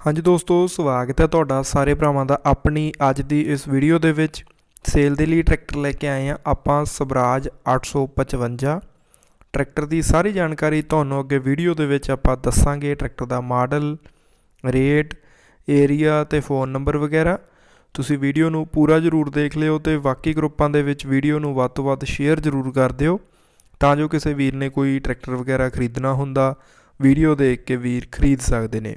ਹਾਂਜੀ ਦੋਸਤੋ, ਸਵਾਗਤ ਹੈ ਤੁਹਾਡਾ ਸਾਰੇ ਭਰਾਵਾਂ ਦਾ ਆਪਣੀ ਅੱਜ ਦੀ ਇਸ ਵੀਡੀਓ ਦੇ ਵਿੱਚ। ਸੇਲ ਦੇ ਲਈ ਟਰੈਕਟਰ ਲੈ ਕੇ ਆਏ ਆ ਆਪਾਂ ਸਵਰਾਜ 855 ਟਰੈਕਟਰ ਦੀ ਸਾਰੀ ਜਾਣਕਾਰੀ ਤੁਹਾਨੂੰ ਅੱਗੇ ਵੀਡੀਓ ਦੇ ਵਿੱਚ ਆਪਾਂ ਦੱਸਾਂਗੇ। ਟਰੈਕਟਰ ਦਾ ਮਾਡਲ, ਰੇਟ ਏਰੀਆ ਤੇ ਫੋਨ ਨੰਬਰ ਵਗੈਰਾ। ਤੁਸੀਂ ਵੀਡੀਓ ਨੂੰ ਪੂਰਾ ਜ਼ਰੂਰ ਦੇਖ ਲਿਓ ਤੇ ਬਾਕੀ ਗਰੁੱਪਾਂ ਦੇ ਵਿੱਚ ਵੀਡੀਓ ਨੂੰ ਵੱਧ ਤੋਂ ਵੱਧ ਸ਼ੇਅਰ ਜ਼ਰੂਰ ਕਰ ਦਿਓ। ਤਾਂ ਜੋ ਕਿਸੇ ਵੀਰ ਨੇ ਕੋਈ ਟਰੈਕਟਰ ਵਗੈਰਾ ਖਰੀਦਣਾ ਹੁੰਦਾ ਵੀਡੀਓ ਦੇਖ ਕੇ ਵੀਰ ਖਰੀਦ ਸਕਦੇ ਨੇ।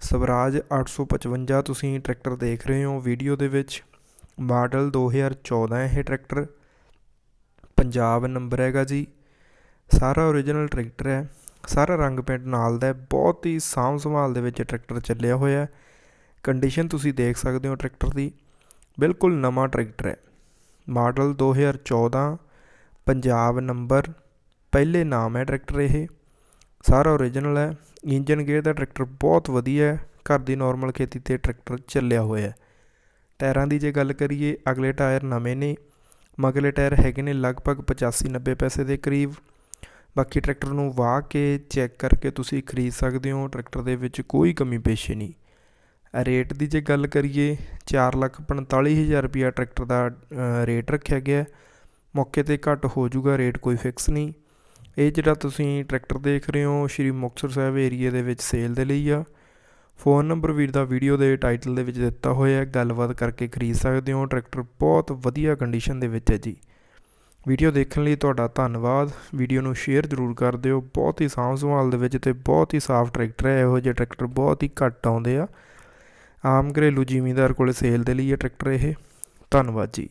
ਸਵਰਾਜ 855 ਤੁਸੀਂ ਟਰੈਕਟਰ ਦੇਖ ਰਹੇ ਹੋ। ਵੀਡੀਓ ਦੇ ਵਿੱਚ ਮਾਡਲ 2014 ਹੈ ਇਹ ਟਰੈਕਟਰ। ਪੰਜਾਬ ਨੰਬਰ ਹੈਗਾ ਜੀ। ਸਾਰਾ ਓਰੀਜਨਲ ਟਰੈਕਟਰ ਹੈ। ਸਾਰਾ ਰੰਗ ਪੇਂਟ ਨਾਲ ਦਾ ਬਹੁਤ ਹੀ ਸਾਂਭ ਸੰਭਾਲ ਦੇ ਵਿੱਚ ਟਰੈਕਟਰ ਚੱਲਿਆ ਹੋਇਆ ਕੰਡੀਸ਼ਨ ਤੁਸੀਂ ਦੇਖ ਸਕਦੇ ਹੋ ਟਰੈਕਟਰ ਦੀ। ਬਿਲਕੁਲ ਨਵਾਂ ਟਰੈਕਟਰ ਹੈ। Model 2014 Punjab number. ਪਹਿਲੇ ਨਾਮ ਹੈ ਟਰੈਕਟਰ ਇਹ। ਸਾਰਾ ਓਰੀਜਨਲ ਹੈ। ਇੰਜਨ ਗੇਅਰ ਦਾ ਟਰੈਕਟਰ ਬਹੁਤ ਵਧੀਆ ਹੈ। ਘਰ ਦੀ ਨੋਰਮਲ ਖੇਤੀ ਤੇ ਟਰੈਕਟਰ ਚੱਲਿਆ ਹੋਇਆ ਹੈ। ਟਾਇਰਾਂ ਦੀ ਜੇ ਗੱਲ ਕਰੀਏ, ਅਗਲੇ ਟਾਇਰ ਨਵੇਂ ਨੇ। ਮਗਲੇ ਟਾਇਰ ਹੈਗੇ ਨੇ ਲਗਭਗ 85 90 ਪੈਸੇ ਦੇ ਕਰੀਬ। ਬਾਕੀ ਟਰੈਕਟਰ ਨੂੰ ਵਾਹ ਕੇ ਚੈੱਕ ਕਰਕੇ ਤੁਸੀਂ ਖਰੀਦ ਸਕਦੇ ਹੋ। ਟਰੈਕਟਰ ਦੇ ਵਿੱਚ ਕੋਈ ਕਮੀ ਪੇਸ਼ੀ ਨਹੀਂ। ਰੇਟ ਦੀ ਜੇ ਗੱਲ ਕਰੀਏ 445000 ਰੁਪਿਆ ਟਰੈਕਟਰ ਦਾ ਰੇਟ ਰੱਖਿਆ ਗਿਆ ਮੌਕੇ ਤੇ ਘੱਟ ਹੋ ਜਾਊਗਾ ਰੇਟ ਕੋਈ ਫਿਕਸ ਨਹੀਂ। ਇਹ ਜਿਹੜਾ ਤੁਸੀਂ ਟਰੈਕਟਰ ਦੇਖ ਰਹੇ ਹੋ, ਸ਼੍ਰੀ ਮੁਕਤਸਰ ਸਾਹਿਬ ਏਰੀਏ ਦੇ ਵਿੱਚ ਸੇਲ ਦੇ ਲਈ ਆ। ਫੋਨ ਨੰਬਰ ਵੀਰ ਦਾ ਵੀਡੀਓ ਦੇ ਟਾਈਟਲ ਦੇ ਵਿੱਚ ਦਿੱਤਾ ਹੋਇਆ ਹੈ। ਗੱਲਬਾਤ ਕਰਕੇ ਖਰੀਦ ਸਕਦੇ ਹੋ। ਟਰੈਕਟਰ ਬਹੁਤ ਵਧੀਆ ਕੰਡੀਸ਼ਨ ਦੇ ਵਿੱਚ ਹੈ ਜੀ। ਵੀਡੀਓ ਦੇਖਣ ਲਈ ਤੁਹਾਡਾ ਧੰਨਵਾਦ। ਵੀਡੀਓ ਨੂੰ ਸ਼ੇਅਰ ਜ਼ਰੂਰ ਕਰ ਦਿਓ। ਬਹੁਤ ਹੀ ਸਾਂਭ ਸੰਭਾਲ ਦੇ ਵਿੱਚ ਤੇ ਬਹੁਤ ਹੀ ਸਾਫ਼ ਟਰੈਕਟਰ ਹੈ। ਇਹੋ ਜਿਹੇ ਟਰੈਕਟਰ ਬਹੁਤ ਹੀ ਘੱਟ ਆਉਂਦੇ ਆ। ਆਮ ਘਰੇਲੂ ਜ਼ਿਮੀਂਦਾਰ ਕੋਲ ਸੇਲ ਦੇ ਲਈ ਇਹ ਟਰੈਕਟਰ ਇਹ। ਧੰਨਵਾਦ ਜੀ।